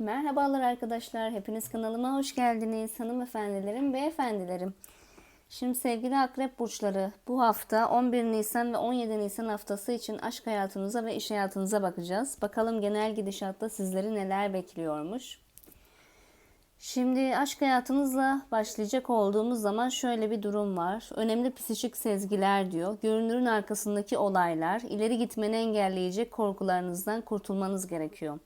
Merhabalar arkadaşlar, hepiniz kanalıma hoş geldiniz hanımefendilerim, beyefendilerim. Şimdi sevgili akrep burçları bu hafta 11 Nisan ve 17 Nisan haftası için aşk hayatınıza ve iş hayatınıza bakacağız. Bakalım genel gidişatta sizleri neler bekliyormuş. Şimdi aşk hayatınızla başlayacak olduğumuz zaman şöyle bir durum var. Önemli psikik sezgiler diyor. Görünürün arkasındaki olaylar, ileri gitmeni engelleyecek korkularınızdan kurtulmanız gerekiyor.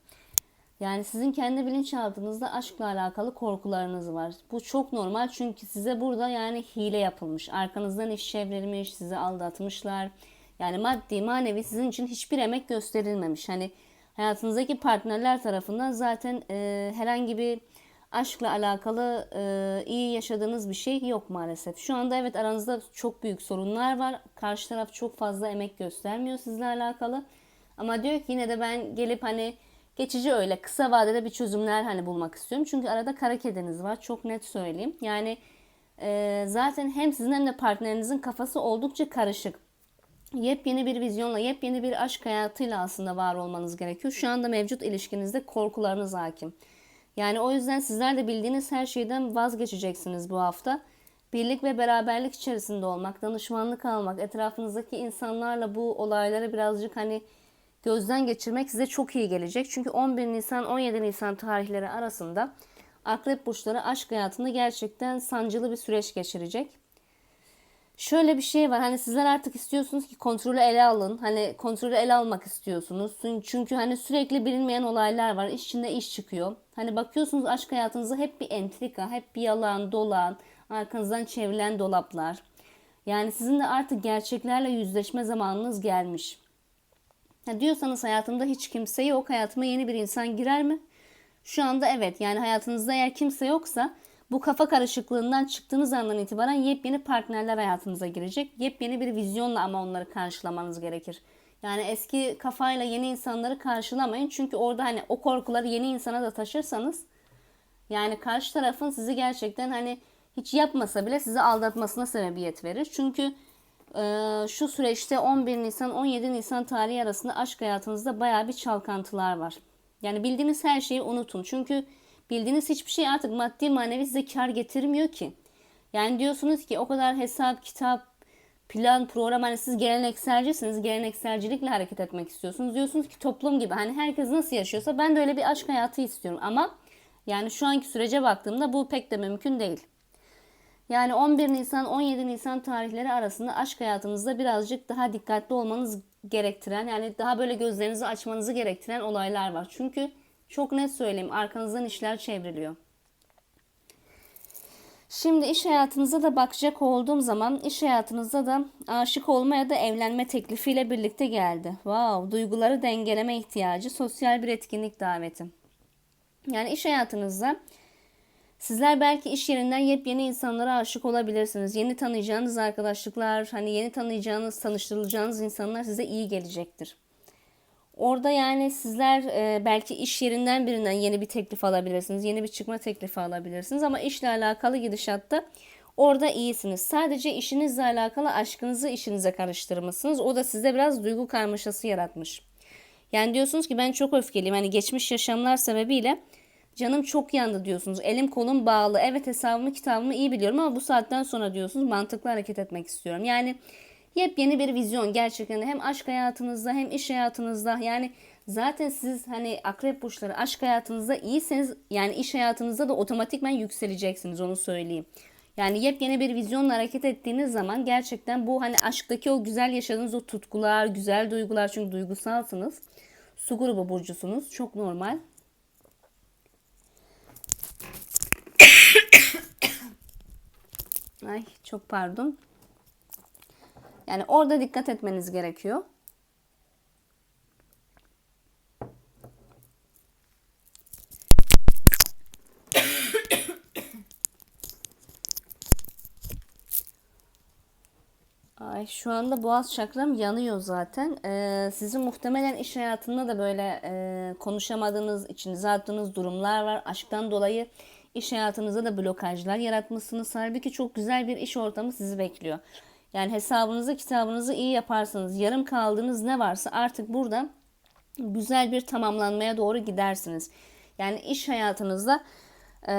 Yani sizin kendi bilinçaltınızda aşkla alakalı korkularınız var. Bu çok normal çünkü size burada yani hile yapılmış. Arkanızdan iş çevrilmiş, sizi aldatmışlar. Yani maddi manevi sizin için hiçbir emek gösterilmemiş. Hani hayatınızdaki partnerler tarafından zaten e, herhangi bir aşkla alakalı e, iyi yaşadığınız bir şey yok maalesef. Şu anda evet aranızda çok büyük sorunlar var. Karşı taraf çok fazla emek göstermiyor sizle alakalı. Ama diyor ki yine de ben gelip hani geçici öyle kısa vadede bir çözümler hani bulmak istiyorum. Çünkü arada kara kediniz var. Çok net söyleyeyim. Yani e, zaten hem sizin hem de partnerinizin kafası oldukça karışık. Yepyeni bir vizyonla, yepyeni bir aşk hayatıyla aslında var olmanız gerekiyor. Şu anda mevcut ilişkinizde korkularınız hakim. Yani o yüzden sizler de bildiğiniz her şeyden vazgeçeceksiniz bu hafta. Birlik ve beraberlik içerisinde olmak, danışmanlık almak, etrafınızdaki insanlarla bu olayları birazcık hani gözden geçirmek size çok iyi gelecek. Çünkü 11 Nisan 17 Nisan tarihleri arasında Akrep burçları aşk hayatında gerçekten sancılı bir süreç geçirecek. Şöyle bir şey var hani sizler artık istiyorsunuz ki kontrolü ele alın. Hani kontrolü ele almak istiyorsunuz. Çünkü hani sürekli bilinmeyen olaylar var. İş içinde iş çıkıyor. Hani bakıyorsunuz aşk hayatınızda hep bir entrika, hep bir yalan, dolan, arkanızdan çevrilen dolaplar. Yani sizin de artık gerçeklerle yüzleşme zamanınız gelmiş. Ha diyorsanız hayatımda hiç kimse yok, hayatıma yeni bir insan girer mi? Şu anda evet yani hayatınızda eğer kimse yoksa bu kafa karışıklığından çıktığınız andan itibaren yepyeni partnerler hayatınıza girecek. Yepyeni bir vizyonla ama onları karşılamanız gerekir. Yani eski kafayla yeni insanları karşılamayın. Çünkü orada hani o korkuları yeni insana da taşırsanız yani karşı tarafın sizi gerçekten hani hiç yapmasa bile sizi aldatmasına sebebiyet verir. Çünkü şu süreçte 11 Nisan 17 Nisan tarihi arasında aşk hayatınızda baya bir çalkantılar var. Yani bildiğiniz her şeyi unutun. Çünkü bildiğiniz hiçbir şey artık maddi manevi size kar getirmiyor ki. Yani diyorsunuz ki o kadar hesap, kitap, plan, program hani siz gelenekselcisiniz. Gelenekselcilikle hareket etmek istiyorsunuz. Diyorsunuz ki toplum gibi hani herkes nasıl yaşıyorsa ben de öyle bir aşk hayatı istiyorum. Ama yani şu anki sürece baktığımda bu pek de mümkün değil. Yani 11 Nisan 17 Nisan tarihleri arasında aşk hayatınızda birazcık daha dikkatli olmanız gerektiren yani daha böyle gözlerinizi açmanızı gerektiren olaylar var. Çünkü çok net söyleyeyim arkanızdan işler çevriliyor. Şimdi iş hayatınıza da bakacak olduğum zaman iş hayatınızda da aşık olma ya da evlenme teklifiyle birlikte geldi. Wow, duyguları dengeleme ihtiyacı, sosyal bir etkinlik daveti. Yani iş hayatınızda sizler belki iş yerinden yepyeni insanlara aşık olabilirsiniz. Yeni tanıyacağınız arkadaşlıklar, hani yeni tanıyacağınız, tanıştırılacağınız insanlar size iyi gelecektir. Orada yani sizler e, belki iş yerinden birinden yeni bir teklif alabilirsiniz. Yeni bir çıkma teklifi alabilirsiniz. Ama işle alakalı gidişatta orada iyisiniz. Sadece işinizle alakalı aşkınızı işinize karıştırmışsınız. O da size biraz duygu karmaşası yaratmış. Yani diyorsunuz ki ben çok öfkeliyim. Hani geçmiş yaşamlar sebebiyle canım çok yandı diyorsunuz. Elim kolum bağlı. Evet hesabımı kitabımı iyi biliyorum ama bu saatten sonra diyorsunuz mantıklı hareket etmek istiyorum. Yani yepyeni bir vizyon gerçekten hem aşk hayatınızda hem iş hayatınızda yani zaten siz hani akrep burçları aşk hayatınızda iyiseniz yani iş hayatınızda da otomatikman yükseleceksiniz onu söyleyeyim. Yani yepyeni bir vizyonla hareket ettiğiniz zaman gerçekten bu hani aşktaki o güzel yaşadığınız o tutkular, güzel duygular çünkü duygusalsınız. Su grubu burcusunuz. Çok normal. Ay çok pardon. Yani orada dikkat etmeniz gerekiyor. Ay şu anda boğaz çakram yanıyor zaten. Ee, sizin muhtemelen iş hayatında da böyle e, konuşamadığınız, içinize attığınız durumlar var. Aşktan dolayı iş hayatınızda da blokajlar yaratmışsınız. Halbuki çok güzel bir iş ortamı sizi bekliyor. Yani hesabınızı, kitabınızı iyi yaparsanız, yarım kaldığınız ne varsa artık burada güzel bir tamamlanmaya doğru gidersiniz. Yani iş hayatınızda e,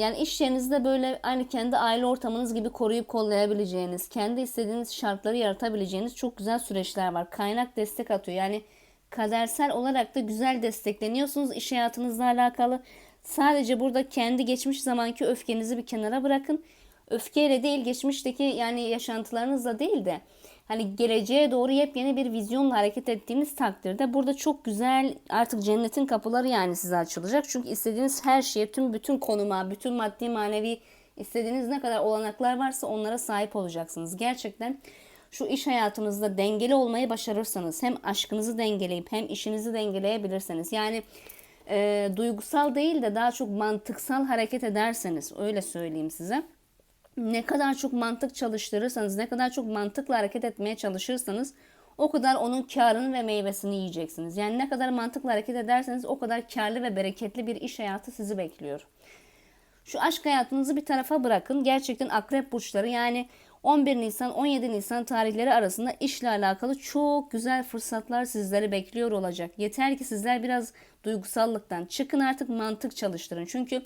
yani iş yerinizde böyle aynı kendi aile ortamınız gibi koruyup kollayabileceğiniz, kendi istediğiniz şartları yaratabileceğiniz çok güzel süreçler var. Kaynak destek atıyor. Yani kadersel olarak da güzel destekleniyorsunuz iş hayatınızla alakalı. Sadece burada kendi geçmiş zamanki öfkenizi bir kenara bırakın. Öfkeyle değil geçmişteki yani yaşantılarınızla değil de hani geleceğe doğru yepyeni bir vizyonla hareket ettiğiniz takdirde burada çok güzel artık cennetin kapıları yani size açılacak. Çünkü istediğiniz her şeye, tüm bütün konuma, bütün maddi manevi istediğiniz ne kadar olanaklar varsa onlara sahip olacaksınız. Gerçekten şu iş hayatınızda dengeli olmayı başarırsanız hem aşkınızı dengeleyip hem işinizi dengeleyebilirseniz yani e, duygusal değil de daha çok mantıksal hareket ederseniz öyle söyleyeyim size ne kadar çok mantık çalıştırırsanız, ne kadar çok mantıkla hareket etmeye çalışırsanız o kadar onun karını ve meyvesini yiyeceksiniz. Yani ne kadar mantıkla hareket ederseniz o kadar karlı ve bereketli bir iş hayatı sizi bekliyor. Şu aşk hayatınızı bir tarafa bırakın. Gerçekten akrep burçları yani 11 Nisan 17 Nisan tarihleri arasında işle alakalı çok güzel fırsatlar sizleri bekliyor olacak. Yeter ki sizler biraz duygusallıktan çıkın artık mantık çalıştırın. Çünkü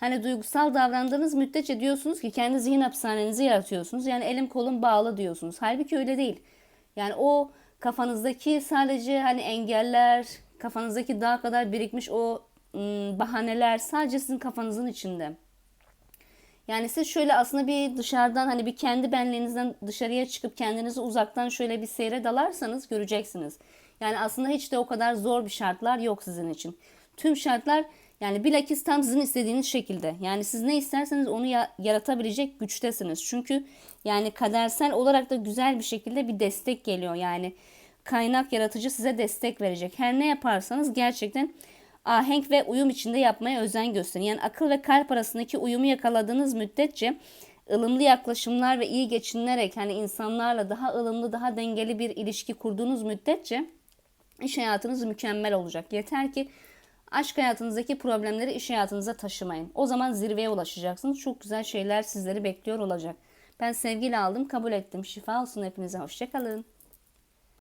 Hani duygusal davrandığınız müddetçe diyorsunuz ki kendi zihin hapishanenizi yaratıyorsunuz. Yani elim kolum bağlı diyorsunuz. Halbuki öyle değil. Yani o kafanızdaki sadece hani engeller, kafanızdaki daha kadar birikmiş o ım, bahaneler sadece sizin kafanızın içinde. Yani siz şöyle aslında bir dışarıdan hani bir kendi benliğinizden dışarıya çıkıp kendinizi uzaktan şöyle bir seyre dalarsanız göreceksiniz. Yani aslında hiç de o kadar zor bir şartlar yok sizin için. Tüm şartlar yani bilakis tam sizin istediğiniz şekilde. Yani siz ne isterseniz onu ya- yaratabilecek güçtesiniz. Çünkü yani kadersel olarak da güzel bir şekilde bir destek geliyor. Yani kaynak yaratıcı size destek verecek. Her ne yaparsanız gerçekten ahenk ve uyum içinde yapmaya özen gösterin. Yani akıl ve kalp arasındaki uyumu yakaladığınız müddetçe ılımlı yaklaşımlar ve iyi geçinilerek hani insanlarla daha ılımlı, daha dengeli bir ilişki kurduğunuz müddetçe iş hayatınız mükemmel olacak. Yeter ki Aşk hayatınızdaki problemleri iş hayatınıza taşımayın. O zaman zirveye ulaşacaksınız. Çok güzel şeyler sizleri bekliyor olacak. Ben sevgiyle aldım, kabul ettim. Şifa olsun hepinize. Hoşçakalın.